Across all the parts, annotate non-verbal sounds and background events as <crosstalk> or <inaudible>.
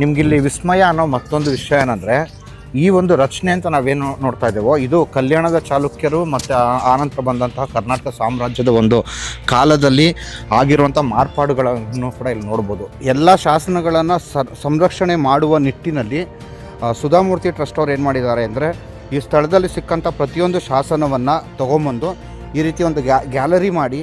ನಿಮ್ಗಿಲ್ಲಿ ವಿಸ್ಮಯ ಅನ್ನೋ ಮತ್ತೊಂದು ವಿಷಯ ಏನಂದರೆ, ಈ ಒಂದು ರಚನೆ ಅಂತ ನಾವೇನು ನೋಡ್ತಾ ಇದ್ದೇವೋ, ಇದು ಕಲ್ಯಾಣದ ಚಾಲುಕ್ಯರು ಮತ್ತು ಆನಂತರ ಬಂದಂತಹ ಕರ್ನಾಟಕ ಸಾಮ್ರಾಜ್ಯದ ಒಂದು ಕಾಲದಲ್ಲಿ ಆಗಿರುವಂಥ ಮಾರ್ಪಾಡುಗಳನ್ನು ಕೂಡ ಇಲ್ಲಿ ನೋಡ್ಬೋದು. ಎಲ್ಲ ಶಾಸನಗಳನ್ನು ಸಂರಕ್ಷಣೆ ಮಾಡುವ ನಿಟ್ಟಿನಲ್ಲಿ ಸುಧಾಮೂರ್ತಿ ಟ್ರಸ್ಟ್ ಅವ್ರು ಏನು ಮಾಡಿದ್ದಾರೆ ಅಂದರೆ, ಈ ಸ್ಥಳದಲ್ಲಿ ಸಿಕ್ಕಂಥ ಪ್ರತಿಯೊಂದು ಶಾಸನವನ್ನು ತೊಗೊಂಬಂದು ಈ ರೀತಿ ಒಂದು ಗ್ಯಾ ಗ್ಯಾಲರಿ ಮಾಡಿ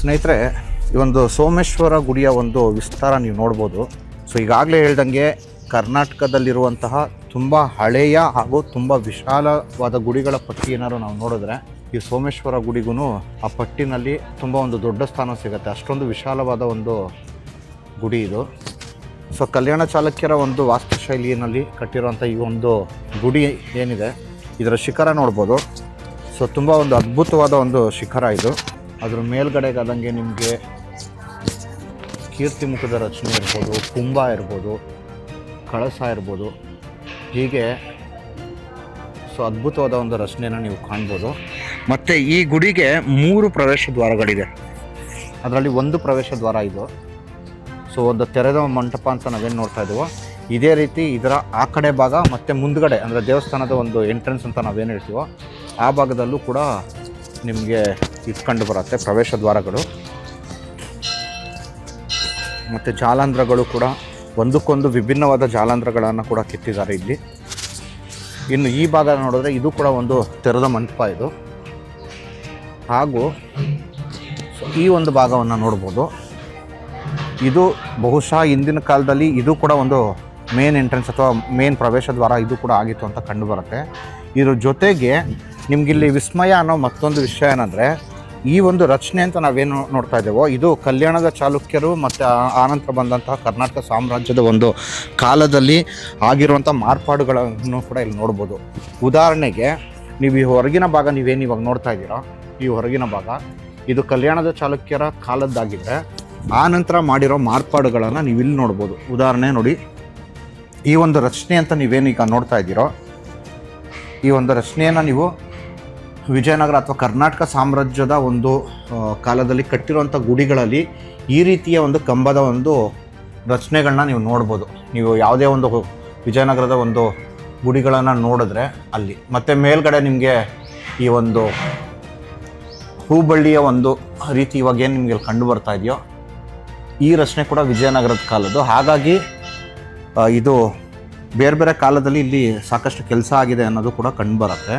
ಸ್ನೇಹಿತರೆ, ಈ ಒಂದು ಸೋಮೇಶ್ವರ ಗುಡಿಯ ಒಂದು ವಿಸ್ತಾರ ನೀವು ನೋಡ್ಬೋದು. ಸೊ, ಈಗಾಗಲೇ ಹೇಳ್ದಂಗೆ ಕರ್ನಾಟಕದಲ್ಲಿರುವಂತಹ ತುಂಬ ಹಳೆಯ ಹಾಗೂ ತುಂಬ ವಿಶಾಲವಾದ ಗುಡಿಗಳ ಪಟ್ಟಿ ಏನಾದ್ರು ನಾವು ನೋಡಿದ್ರೆ, ಈ ಸೋಮೇಶ್ವರ ಗುಡಿಗೂ ಆ ಪಟ್ಟಿನಲ್ಲಿ ತುಂಬ ಒಂದು ದೊಡ್ಡ ಸ್ಥಾನ ಸಿಗುತ್ತೆ. ಅಷ್ಟೊಂದು ವಿಶಾಲವಾದ ಒಂದು ಗುಡಿ ಇದು. ಸೊ, ಕಲ್ಯಾಣ ಚಾಲುಕ್ಯರ ಒಂದು ವಾಸ್ತುಶೈಲಿಯಲ್ಲಿ ಕಟ್ಟಿರುವಂಥ ಈ ಒಂದು ಗುಡಿ ಏನಿದೆ, ಇದರ ಶಿಖರ ನೋಡ್ಬೋದು. ಸೊ, ತುಂಬ ಒಂದು ಅದ್ಭುತವಾದ ಒಂದು ಶಿಖರ ಇದು. ಅದ್ರ ಮೇಲ್ಗಡೆಗಾದಂಗೆ ನಿಮಗೆ ಕೀರ್ತಿ ಮುಖದ ರಚನೆ ಇರ್ಬೋದು, ಕುಂಭ ಇರ್ಬೋದು, ಕಳಸ ಇರ್ಬೋದು. ಹೀಗೆ ಸೊ ಅದ್ಭುತವಾದ ಒಂದು ರಚನೆಯನ್ನು ನೀವು ಕಾಣ್ಬೋದು. ಮತ್ತು ಈ ಗುಡಿಗೆ ಮೂರು ಪ್ರವೇಶ ದ್ವಾರಗಳಿದೆ. ಅದರಲ್ಲಿ ಒಂದು ಪ್ರವೇಶ ದ್ವಾರ ಇದು. ಸೊ ಒಂದು ತೆರೆದ ಮಂಟಪ ಅಂತ ನಾವೇನು ನೋಡ್ತಾ ಇದ್ದೀವೋ ಇದೇ ರೀತಿ ಇದರ ಆ ಕಡೆ ಭಾಗ ಮತ್ತು ಮುಂದ್ಗಡೆ, ಅಂದರೆ ದೇವಸ್ಥಾನದ ಒಂದು ಎಂಟ್ರೆನ್ಸ್ ಅಂತ ನಾವೇನು ಹೇಳ್ತೀವೋ, ಆ ಭಾಗದಲ್ಲೂ ಕೂಡ ನಿಮಗೆ ಇದು ಕಂಡು ಬರುತ್ತೆ, ಪ್ರವೇಶ ದ್ವಾರಗಳು. ಮತ್ತು ಜಾಲಾಂಧ್ರಗಳು ಕೂಡ ಒಂದಕ್ಕೊಂದು ವಿಭಿನ್ನವಾದ ಜಾಲಾಂಧ್ರಗಳನ್ನು ಕೂಡ ಕೆತ್ತಿದ್ದಾರೆ ಇಲ್ಲಿ. ಇನ್ನು ಈ ಭಾಗ ನೋಡಿದ್ರೆ ಇದು ಕೂಡ ಒಂದು ತೆರೆದ ಮಂಟಪ ಇದು. ಹಾಗೂ ಈ ಒಂದು ಭಾಗವನ್ನು ನೋಡ್ಬೋದು. ಇದು ಬಹುಶಃ ಇಂದಿನ ಕಾಲದಲ್ಲಿ ಇದು ಕೂಡ ಒಂದು ಮೇನ್ ಎಂಟ್ರೆನ್ಸ್ ಅಥವಾ ಮೇನ್ ಪ್ರವೇಶ ದ್ವಾರ ಇದು ಕೂಡ ಆಗಿತ್ತು ಅಂತ ಕಂಡು ಬರುತ್ತೆ. ಇದ್ರ ಜೊತೆಗೆ ನಿಮಗಿಲ್ಲಿ ವಿಸ್ಮಯ ಅನ್ನೋ ಮತ್ತೊಂದು ವಿಷಯ ಏನಂದರೆ ಈ ಒಂದು ರಚನೆ ಅಂತ ನಾವೇನು ನೋಡ್ತಾ ಇದ್ದೇವೋ, ಇದು ಕಲ್ಯಾಣದ ಚಾಲುಕ್ಯರು ಮತ್ತು ಆನಂತರ ಬಂದಂತಹ ಕರ್ನಾಟಕ ಸಾಮ್ರಾಜ್ಯದ ಒಂದು ಕಾಲದಲ್ಲಿ ಆಗಿರುವಂಥ ಮಾರ್ಪಾಡುಗಳನ್ನು ಕೂಡ ಇಲ್ಲಿ ನೋಡ್ಬೋದು. ಉದಾಹರಣೆಗೆ, ನೀವು ಈ ಹೊರಗಿನ ಭಾಗ ನೀವೇನು ಇವಾಗ ನೋಡ್ತಾ ಇದ್ದೀರಾ? ಈ ಹೊರಗಿನ ಭಾಗ, ಇದು ಕಲ್ಯಾಣದ ಚಾಲುಕ್ಯರ ಕಾಲದ್ದಾಗಿದ್ದರೆ ಆ ನಂತರ ಮಾಡಿರೋ ಮಾರ್ಪಾಡುಗಳನ್ನು ನೀವು ಇಲ್ಲಿ ನೋಡ್ಬೋದು. ಉದಾಹರಣೆ ನೋಡಿ, ಈ ಒಂದು ರಚನೆ ಅಂತ ನೀವೇನು ಈಗ ನೋಡ್ತಾ ಇದ್ದೀರೋ, ಈ ಒಂದು ರಚನೆಯನ್ನು ನೀವು ವಿಜಯನಗರ ಅಥವಾ ಕರ್ನಾಟಕ ಸಾಮ್ರಾಜ್ಯದ ಒಂದು ಕಾಲದಲ್ಲಿ ಕಟ್ಟಿರುವಂಥ ಗುಡಿಗಳಲ್ಲಿ ಈ ರೀತಿಯ ಒಂದು ಕಂಬದ ಒಂದು ರಚನೆಗಳನ್ನ ನೀವು ನೋಡ್ಬೋದು. ನೀವು ಯಾವುದೇ ಒಂದು ವಿಜಯನಗರದ ಒಂದು ಗುಡಿಗಳನ್ನು ನೋಡಿದ್ರೆ ಅಲ್ಲಿ. ಮತ್ತು ಮೇಲ್ಗಡೆ ನಿಮಗೆ ಈ ಒಂದು ಹೂಬಳ್ಳಿಯ ಒಂದು ರೀತಿ ಇವಾಗ ಏನು ನಿಮಗೆ ಕಂಡು ಬರ್ತಾ ಇದೆಯೋ, ಈ ರಚನೆ ಕೂಡ ವಿಜಯನಗರದ ಕಾಲದ್ದು. ಹಾಗಾಗಿ ಇದು ಬೇರೆ ಬೇರೆ ಕಾಲದಲ್ಲಿ ಇಲ್ಲಿ ಸಾಕಷ್ಟು ಕೆಲಸ ಆಗಿದೆ ಅನ್ನೋದು ಕೂಡ ಕಂಡುಬರುತ್ತೆ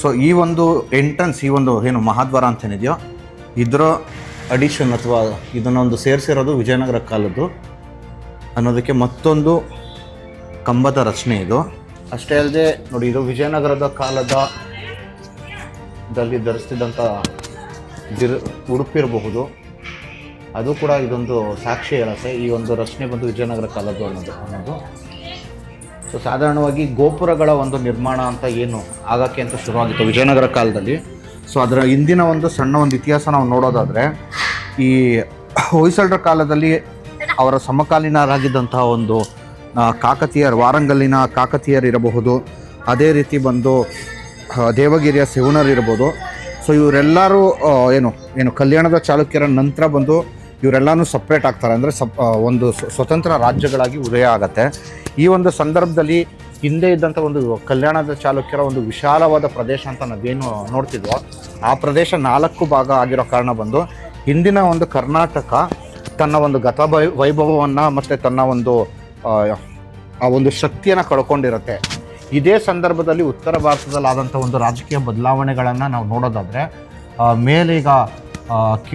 ಸೊ ಈ ಒಂದು ಎಂಟ್ರೆನ್ಸ್ ಈ ಒಂದು ಏನು ಮಹಾದ್ವಾರ ಅಂತ ಏನಿದೆಯೋ ಇದರ ಅಡಿಷನ್ ಅಥವಾ ಇದನ್ನೊಂದು ಸೇರಿಸಿರೋದು ವಿಜಯನಗರ ಕಾಲದ್ದು ಅನ್ನೋದಕ್ಕೆ ಮತ್ತೊಂದು ಕಂಬದ ರಚನೆ ಇದು. ಅಷ್ಟೇ ಅಲ್ಲದೆ ನೋಡಿ, ಇದು ವಿಜಯನಗರದ ಕಾಲದ ದಲ್ಲಿ ಧರಿಸ್ತಿದ್ದಂಥ ದಿರ್, ಉಡುಪಿರಬಹುದು. ಅದು ಕೂಡ ಇದೊಂದು ಸಾಕ್ಷಿ ಹೇಳುತ್ತೆ ಈ ಒಂದು ರಚನೆ ಬಂದು ವಿಜಯನಗರ ಕಾಲದ್ದು ಅನ್ನೋದು ಅನ್ನೋದು. ಸೊ ಸಾಧಾರಣವಾಗಿ ಗೋಪುರಗಳ ಒಂದು ನಿರ್ಮಾಣ ಅಂತ ಏನು ಆಗಕ್ಕೆ ಅಂತ ಶುರುವಾಗಿತ್ತು ವಿಜಯನಗರ ಕಾಲದಲ್ಲಿ. ಸೊ ಅದರ ಹಿಂದಿನ ಒಂದು ಸಣ್ಣ ಒಂದು ಇತಿಹಾಸ ನಾವು ನೋಡೋದಾದರೆ, ಈ ಹೊಯ್ಸಳರ ಕಾಲದಲ್ಲಿ ಅವರ ಸಮಕಾಲೀನರಾಗಿದ್ದಂತಹ ಒಂದು ಕಾಕತೀಯರ್, ವಾರಂಗಲ್ಲಿನ ಕಾಕತೀಯರ್ ಇರಬಹುದು. ಅದೇ ರೀತಿ ಬಂದು ದೇವಗಿರಿಯ ಸಿವಣರು ಇರ್ಬೋದು ಸೊ ಇವರೆಲ್ಲರೂ ಏನು ಏನು ಕಲ್ಯಾಣದ ಚಾಲುಕ್ಯರ ನಂತರ ಬಂದು ಇವರೆಲ್ಲನೂ ಸಪ್ರೇಟ್ ಆಗ್ತಾರೆ. ಅಂದರೆ ಸಪ್ ಒಂದು ಸ್ವ- ಸ್ವತಂತ್ರ ರಾಜ್ಯಗಳಾಗಿ ಉದಯ ಆಗತ್ತೆ. ಈ ಒಂದು ಸಂದರ್ಭದಲ್ಲಿ ಹಿಂದೆ ಇದ್ದಂಥ ಒಂದು ಕಲ್ಯಾಣದ ಚಾಲುಕ್ಯರ ಒಂದು ವಿಶಾಲವಾದ ಪ್ರದೇಶ ಅಂತ ನಾವೇನು ನೋಡ್ತಿದ್ವೋ ಆ ಪ್ರದೇಶ ನಾಲ್ಕು ಭಾಗ ಆಗಿರೋ ಕಾರಣ ಬಂದು ಹಿಂದಿನ ಒಂದು ಕರ್ನಾಟಕ ತನ್ನ ಒಂದು ಗತ ವೈ ವೈಭವವನ್ನು ಮತ್ತು ತನ್ನ ಒಂದು ಆ, ಒಂದು ಶಕ್ತಿಯನ್ನು ಕಳ್ಕೊಂಡಿರುತ್ತೆ. ಇದೇ ಸಂದರ್ಭದಲ್ಲಿ ಉತ್ತರ ಭಾರತದಲ್ಲಾದಂಥ ಒಂದು ರಾಜಕೀಯ ಬದಲಾವಣೆಗಳನ್ನು ನಾವು ನೋಡೋದಾದರೆ ಮೇಲೀಗ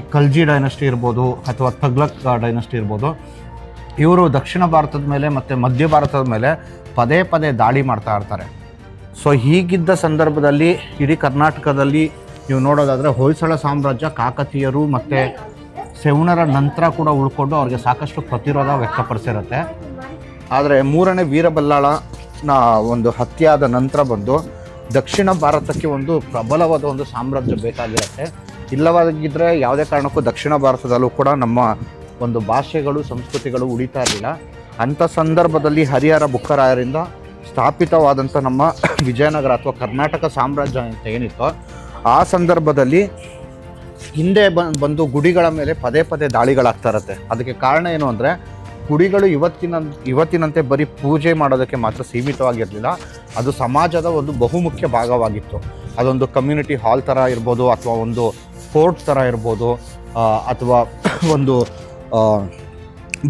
ಕಲ್ಜಿ ಡೈನಸ್ಟಿ ಇರ್ಬೋದು ಅಥವಾ ತಗ್ಲಕ್ ಡೈನಸ್ಟಿ ಇರ್ಬೋದು ಇವರು ದಕ್ಷಿಣ ಭಾರತದ ಮೇಲೆ ಮತ್ತು ಮಧ್ಯ ಭಾರತದ ಮೇಲೆ ಪದೇ ಪದೇ ದಾಳಿ ಮಾಡ್ತಾ ಇರ್ತಾರೆ. ಸೊ ಹೀಗಿದ್ದ ಸಂದರ್ಭದಲ್ಲಿ ಇಡೀ ಕರ್ನಾಟಕದಲ್ಲಿ ನೀವು ನೋಡೋದಾದರೆ ಹೊಯ್ಸಳ ಸಾಮ್ರಾಜ್ಯ ಕಾಕತೀಯರು ಮತ್ತು ಸೆವಣರ ನಂತರ ಕೂಡ ಉಳ್ಕೊಂಡು ಅವ್ರಿಗೆ ಸಾಕಷ್ಟು ಪ್ರತಿರೋಧ ವ್ಯಕ್ತಪಡಿಸಿರುತ್ತೆ. ಆದರೆ ಮೂರನೇ ವೀರಬಲ್ಲಾಳನ ಒಂದು ಹತ್ಯೆಯಾದ ನಂತರ ಬಂದು ದಕ್ಷಿಣ ಭಾರತಕ್ಕೆ ಒಂದು ಪ್ರಬಲವಾದ ಒಂದು ಸಾಮ್ರಾಜ್ಯ ಬೇಕಾಗಿರುತ್ತೆ. ಇಲ್ಲವಾಗಿದ್ದರೆ ಯಾವುದೇ ಕಾರಣಕ್ಕೂ ದಕ್ಷಿಣ ಭಾರತದಲ್ಲೂ ಕೂಡ ನಮ್ಮ ಒಂದು ಭಾಷೆಗಳು, ಸಂಸ್ಕೃತಿಗಳು ಉಳಿತಾ ಇರಲಿಲ್ಲ. ಅಂಥ ಸಂದರ್ಭದಲ್ಲಿ ಹರಿಹರ ಬುಕ್ಕರಾಯರಿಂದ ಸ್ಥಾಪಿತವಾದಂಥ ನಮ್ಮ <coughs> ವಿಜಯನಗರ ಅಥವಾ ಕರ್ನಾಟಕ ಸಾಮ್ರಾಜ್ಯ ಅಂತ ಏನಿತ್ತು, ಆ ಸಂದರ್ಭದಲ್ಲಿ ಹಿಂದೆ ಬಂದು ಗುಡಿಗಳ ಮೇಲೆ ಪದೇ ಪದೇ ದಾಳಿಗಳಾಗ್ತಾ ಇರತ್ತೆ. ಅದಕ್ಕೆ ಕಾರಣ ಏನು ಅಂದರೆ, ಗುಡಿಗಳು ಇವತ್ತಿನ, ಇವತ್ತಿನಂತೆ ಬರೀ ಪೂಜೆ ಮಾಡೋದಕ್ಕೆ ಮಾತ್ರ ಸೀಮಿತವಾಗಿರಲಿಲ್ಲ. ಅದು ಸಮಾಜದ ಒಂದು ಬಹುಮುಖ್ಯ ಭಾಗವಾಗಿತ್ತು. ಅದೊಂದು ಕಮ್ಯುನಿಟಿ ಹಾಲ್ ಥರ ಇರ್ಬೋದು ಅಥವಾ ಒಂದು ಫೋರ್ಟ್ ಥರ ಇರ್ಬೋದು ಅಥವಾ <coughs> ಒಂದು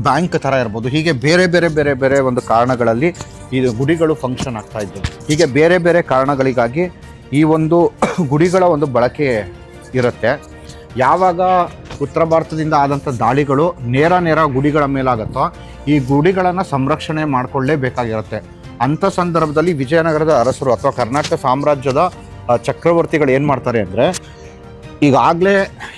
ಬ್ಯಾಂಕ್ ಥರ ಇರ್ಬೋದು. ಹೀಗೆ ಬೇರೆ ಬೇರೆ ಬೇರೆ ಬೇರೆ ಒಂದು ಕಾರಣಗಳಲ್ಲಿ ಇದು ಗುಡಿಗಳು ಫಂಕ್ಷನ್ ಆಗ್ತಾ ಇದ್ದವು. ಹೀಗೆ ಬೇರೆ ಬೇರೆ ಕಾರಣಗಳಿಗಾಗಿ ಈ ಒಂದು <coughs> ಗುಡಿಗಳ ಒಂದು ಬಳಕೆ ಇರುತ್ತೆ. ಯಾವಾಗ ಉತ್ತರ ಭಾರತದಿಂದ ಆದಂಥ ದಾಳಿಗಳು ನೇರ ನೇರ ಗುಡಿಗಳ ಮೇಲಾಗುತ್ತೋ, ಈ ಗುಡಿಗಳನ್ನು ಸಂರಕ್ಷಣೆ ಮಾಡಿಕೊಳ್ಳೇಬೇಕಾಗಿರುತ್ತೆ. ಅಂಥ ಸಂದರ್ಭದಲ್ಲಿ ವಿಜಯನಗರದ ಅರಸರು ಅಥವಾ ಕರ್ನಾಟಕ ಸಾಮ್ರಾಜ್ಯದ ಚಕ್ರವರ್ತಿಗಳು ಏನು ಮಾಡ್ತಾರೆ ಅಂದರೆ ಈಗಾಗಲೇ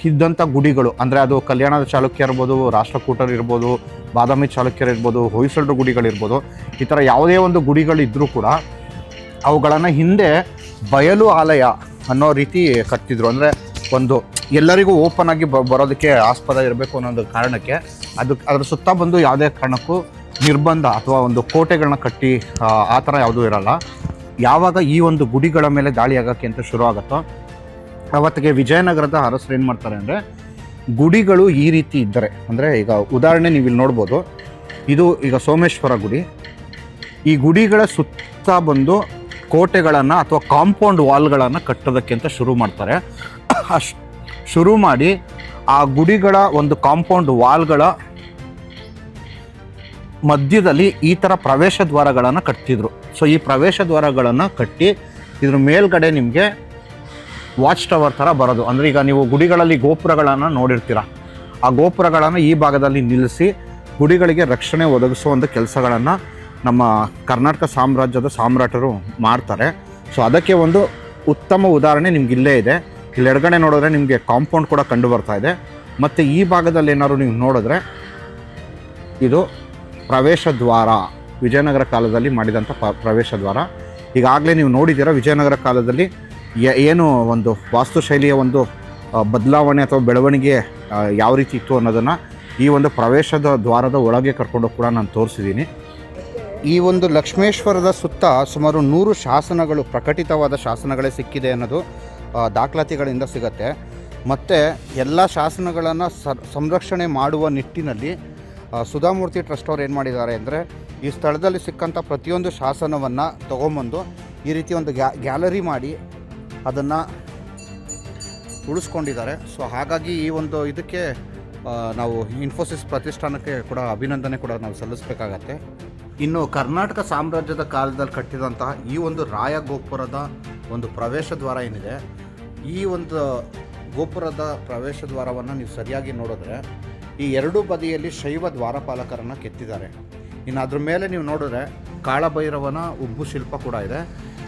ಇದ್ದಂಥ ಗುಡಿಗಳು, ಅಂದರೆ ಅದು ಕಲ್ಯಾಣದ ಚಾಲುಕ್ಯ ಇರ್ಬೋದು, ರಾಷ್ಟ್ರಕೂಟರು ಇರ್ಬೋದು, ಬಾದಾಮಿ ಚಾಲುಕ್ಯರು ಇರ್ಬೋದು, ಹೊಯ್ಸಳರು ಗುಡಿಗಳಿರ್ಬೋದು ಈ ಥರ ಯಾವುದೇ ಒಂದು ಗುಡಿಗಳಿದ್ದರೂ ಕೂಡ ಅವುಗಳನ್ನು ಹಿಂದೆ ಬಯಲು ಆಲಯ ಅನ್ನೋ ರೀತಿ ಕಟ್ತಿದ್ರು ಅಂದರೆ ಒಂದು ಎಲ್ಲರಿಗೂ ಓಪನ್ ಆಗಿ ಬ, ಬರೋದಕ್ಕೆ ಆಸ್ಪದ ಇರಬೇಕು ಅನ್ನೋ ಒಂದು ಕಾರಣಕ್ಕೆ ಅದು, ಅದರ ಸುತ್ತ ಬಂದು ಯಾವುದೇ ಕಾರಣಕ್ಕೂ ನಿರ್ಬಂಧ ಅಥವಾ ಒಂದು ಕೋಟೆಗಳನ್ನ ಕಟ್ಟಿ, ಆ ಥರ ಯಾವುದೂ ಇರಲ್ಲ. ಯಾವಾಗ ಈ ಒಂದು ಗುಡಿಗಳ ಮೇಲೆ ದಾಳಿ ಆಗೋಕ್ಕೆ ಅಂತ ಶುರು ಆಗುತ್ತೋ ಅವತ್ತಿಗೆ ವಿಜಯನಗರದ ಅರಸರು ಏನು ಮಾಡ್ತಾರೆ ಅಂದರೆ ಗುಡಿಗಳು ಈ ರೀತಿ ಇದ್ದರೆ, ಅಂದರೆ ಈಗ ಉದಾಹರಣೆ ನೀವು ಇಲ್ಲಿ ನೋಡ್ಬೋದು. ಇದು ಈಗ ಸೋಮೇಶ್ವರ ಗುಡಿ. ಈ ಗುಡಿಗಳ ಸುತ್ತ ಬಂದು ಕೋಟೆಗಳನ್ನು ಅಥವಾ ಕಾಂಪೌಂಡ್ ವಾಲ್ಗಳನ್ನು ಕಟ್ಟೋದಕ್ಕೆ ಅಂತ ಶುರು ಮಾಡ್ತಾರೆ. ಶುರು ಮಾಡಿ ಆ ಗುಡಿಗಳ ಒಂದು ಕಾಂಪೌಂಡ್ ವಾಲ್ಗಳ ಮಧ್ಯದಲ್ಲಿ ಈ ಥರ ಪ್ರವೇಶ ದ್ವಾರಗಳನ್ನು ಕಟ್ತಿದ್ರು. ಸೊ ಈ ಪ್ರವೇಶ ದ್ವಾರಗಳನ್ನು ಕಟ್ಟಿ ಇದ್ರ ಮೇಲ್ಗಡೆ ನಿಮಗೆ ವಾಚ್ ಟವರ್ ಥರ ಬರೋದು. ಅಂದರೆ ಈಗ ನೀವು ಗುಡಿಗಳಲ್ಲಿ ಗೋಪುರಗಳನ್ನು ನೋಡಿರ್ತೀರ. ಆ ಗೋಪುರಗಳನ್ನು ಈ ಭಾಗದಲ್ಲಿ ನಿಲ್ಲಿಸಿ ಗುಡಿಗಳಿಗೆ ರಕ್ಷಣೆ ಒದಗಿಸುವಂಥ ಒಂದು ಕೆಲಸಗಳನ್ನು ನಮ್ಮ ಕರ್ನಾಟಕ ಸಾಮ್ರಾಜ್ಯದ ಸಾಮ್ರಾಟರು ಮಾಡ್ತಾರೆ. ಸೊ ಅದಕ್ಕೆ ಒಂದು ಉತ್ತಮ ಉದಾಹರಣೆ ನಿಮ್ಗೆ ಇಲ್ಲೇ ಇದೆ. ಇಲ್ಲಿ ಎಡಗಡೆ ನೋಡಿದ್ರೆ ನಿಮಗೆ ಕಾಂಪೌಂಡ್ ಕೂಡ ಕಂಡು ಬರ್ತಾ ಇದೆ. ಮತ್ತು ಈ ಭಾಗದಲ್ಲಿ ಏನಾದ್ರು ನೀವು ನೋಡಿದ್ರೆ ಇದು ಪ್ರವೇಶ ದ್ವಾರ. ವಿಜಯನಗರ ಕಾಲದಲ್ಲಿ ಮಾಡಿದಂಥ ಪ್ರವೇಶ ದ್ವಾರ. ಈಗಾಗಲೇ ನೀವು ನೋಡಿದ್ದೀರ, ವಿಜಯನಗರ ಕಾಲದಲ್ಲಿ ಏನು ಒಂದು ವಾಸ್ತುಶೈಲಿಯ ಒಂದು ಬದಲಾವಣೆ ಅಥವಾ ಬೆಳವಣಿಗೆ ಯಾವ ರೀತಿ ಇತ್ತು ಅನ್ನೋದನ್ನು ಈ ಒಂದು ಪ್ರವೇಶದ ದ್ವಾರದ ಒಳಗೆ ಕರ್ಕೊಂಡು ಕೂಡ ನಾನು ತೋರಿಸಿದ್ದೀನಿ. ಈ ಒಂದು ಲಕ್ಷ್ಮೇಶ್ವರದ ಸುತ್ತ ಸುಮಾರು ನೂರು ಶಾಸನಗಳು, ಪ್ರಕಟಿತವಾದ ಶಾಸನಗಳೇ ಸಿಕ್ಕಿದೆ ಅನ್ನೋದು ದಾಖಲಾತಿಗಳಿಂದ ಸಿಗತ್ತೆ. ಮತ್ತು ಎಲ್ಲ ಶಾಸನಗಳನ್ನು ಸಂರಕ್ಷಣೆ ಮಾಡುವ ನಿಟ್ಟಿನಲ್ಲಿ ಸುಧಾಮೂರ್ತಿ ಟ್ರಸ್ಟ್ ಅವ್ರು ಏನು ಮಾಡಿದ್ದಾರೆ ಅಂದರೆ, ಈ ಸ್ಥಳದಲ್ಲಿ ಸಿಕ್ಕಂಥ ಪ್ರತಿಯೊಂದು ಶಾಸನವನ್ನು ತೊಗೊಂಬಂದು ಈ ರೀತಿ ಒಂದು ಗ್ಯಾ, ಗ್ಯಾಲರಿ ಮಾಡಿ ಅದನ್ನು ಉಳಿಸ್ಕೊಂಡಿದ್ದಾರೆ. ಸೊ ಹಾಗಾಗಿ ಈ ಒಂದು ಇದಕ್ಕೆ ನಾವು ಇನ್ಫೋಸಿಸ್ ಪ್ರತಿಷ್ಠಾನಕ್ಕೆ ಕೂಡ ಅಭಿನಂದನೆ ಕೂಡ ನಾವು ಸಲ್ಲಿಸಬೇಕಾಗತ್ತೆ. ಇನ್ನು ಕರ್ನಾಟಕ ಸಾಮ್ರಾಜ್ಯದ ಕಾಲದಲ್ಲಿ ಕಟ್ಟಿದಂತಹ ಈ ಒಂದು ರಾಯ ಗೋಪುರದ ಒಂದು ಪ್ರವೇಶ ದ್ವಾರ ಏನಿದೆ, ಈ ಒಂದು ಗೋಪುರದ ಪ್ರವೇಶ ದ್ವಾರವನ್ನು ನೀವು ಸರಿಯಾಗಿ ನೋಡಿದ್ರೆ, ಈ ಎರಡೂ ಬದಿಯಲ್ಲಿ ಶೈವ ದ್ವಾರಪಾಲಕರನ್ನು ಕೆತ್ತಿದ್ದಾರೆ. ಇನ್ನು ಅದ್ರ ಮೇಲೆ ನೀವು ನೋಡಿದ್ರೆ ಕಾಳಭೈರವನ ಉಬ್ಬು ಶಿಲ್ಪ ಕೂಡ ಇದೆ.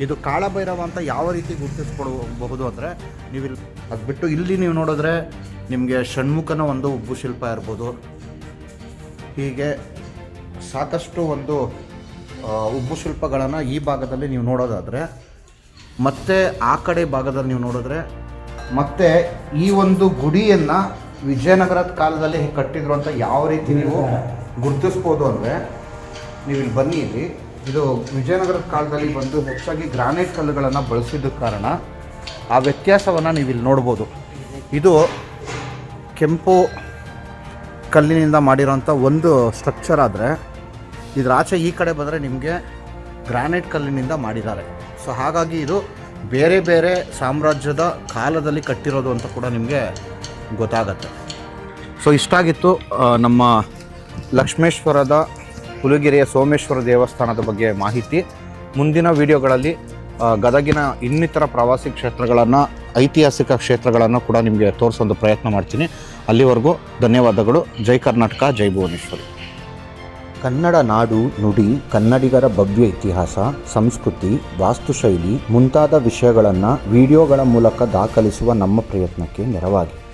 ಇದು ಕಾಳಭೈರವ ಅಂತ ಯಾವ ರೀತಿ ಗುರುತಿಸ್ಕೊಡಬಹುದು ಅಂದರೆ ನೀವು ಇಲ್ಲಿ ಅದು ಬಿಟ್ಟು ಇಲ್ಲಿ ನೀವು ನೋಡಿದ್ರೆ ನಿಮಗೆ ಷಣ್ಮುಖನ ಒಂದು ಉಬ್ಬು ಶಿಲ್ಪ ಇರ್ಬೋದು. ಹೀಗೆ ಸಾಕಷ್ಟು ಒಂದು ಉಬ್ಬು ಶಿಲ್ಪಗಳನ್ನು ಈ ಭಾಗದಲ್ಲಿ ನೀವು ನೋಡೋದಾದರೆ, ಮತ್ತೆ ಆ ಕಡೆ ಭಾಗದಲ್ಲಿ ನೀವು ನೋಡಿದ್ರೆ, ಮತ್ತೆ ಈ ಒಂದು ಗುಡಿಯನ್ನು ವಿಜಯನಗರದ ಕಾಲದಲ್ಲಿ ಕಟ್ಟಿದ್ರು ಅಂತ ಯಾವ ರೀತಿ ನೀವು ಗುರುತಿಸ್ಬೋದು ಅಂದರೆ ನೀವು ಇಲ್ಲಿ ಬನ್ನಿ ಇಲ್ಲಿ. ಇದು ವಿಜಯನಗರದ ಕಾಲದಲ್ಲಿ ಬಂದು ಹೆಚ್ಚಾಗಿ ಗ್ರಾನೈಟ್ ಕಲ್ಲುಗಳನ್ನು ಬಳಸಿದ ಕಾರಣ ಆ ವ್ಯತ್ಯಾಸವನ್ನು ನೀವು ಇಲ್ಲಿ ನೋಡ್ಬೋದು. ಇದು ಕೆಂಪು ಕಲ್ಲಿನಿಂದ ಮಾಡಿರೋಂಥ ಒಂದು ಸ್ಟ್ರಕ್ಚರ್ ಆದರೆ ಇದರ ಆಚೆ ಈ ಕಡೆ ಬಂದರೆ ನಿಮಗೆ ಗ್ರಾನೈಟ್ ಕಲ್ಲಿನಿಂದ ಮಾಡಿದ್ದಾರೆ. ಸೊ ಹಾಗಾಗಿ ಇದು ಬೇರೆ ಬೇರೆ ಸಾಮ್ರಾಜ್ಯದ ಕಾಲದಲ್ಲಿ ಕಟ್ಟಿರೋದು ಅಂತ ಕೂಡ ನಿಮಗೆ ಗೊತ್ತಾಗತ್ತೆ. ಸೊ ಇಷ್ಟಾಗಿತ್ತು ನಮ್ಮ ಲಕ್ಷ್ಮೇಶ್ವರದ ಹುಲಗಿರಿಯ ಸೋಮೇಶ್ವರ ದೇವಸ್ಥಾನದ ಬಗ್ಗೆ ಮಾಹಿತಿ. ಮುಂದಿನ ವಿಡಿಯೋಗಳಲ್ಲಿ ಗದಗಿನ ಇನ್ನಿತರ ಪ್ರವಾಸಿ ಕ್ಷೇತ್ರಗಳನ್ನು, ಐತಿಹಾಸಿಕ ಕ್ಷೇತ್ರಗಳನ್ನು ಕೂಡ ನಿಮಗೆ ತೋರಿಸೋದು ಪ್ರಯತ್ನ ಮಾಡ್ತೀನಿ. ಅಲ್ಲಿವರೆಗೂ ಧನ್ಯವಾದಗಳು. ಜೈ ಕರ್ನಾಟಕ, ಜೈ ಭುವನೇಶ್ವರಿ. ಕನ್ನಡ ನಾಡು ನುಡಿ, ಕನ್ನಡಿಗರ ಭವ್ಯ ಇತಿಹಾಸ, ಸಂಸ್ಕೃತಿ, ವಾಸ್ತುಶೈಲಿ ಮುಂತಾದ ವಿಷಯಗಳನ್ನು ವಿಡಿಯೋಗಳ ಮೂಲಕ ದಾಖಲಿಸುವ ನಮ್ಮ ಪ್ರಯತ್ನಕ್ಕೆ ನೆರವಾಗಿ.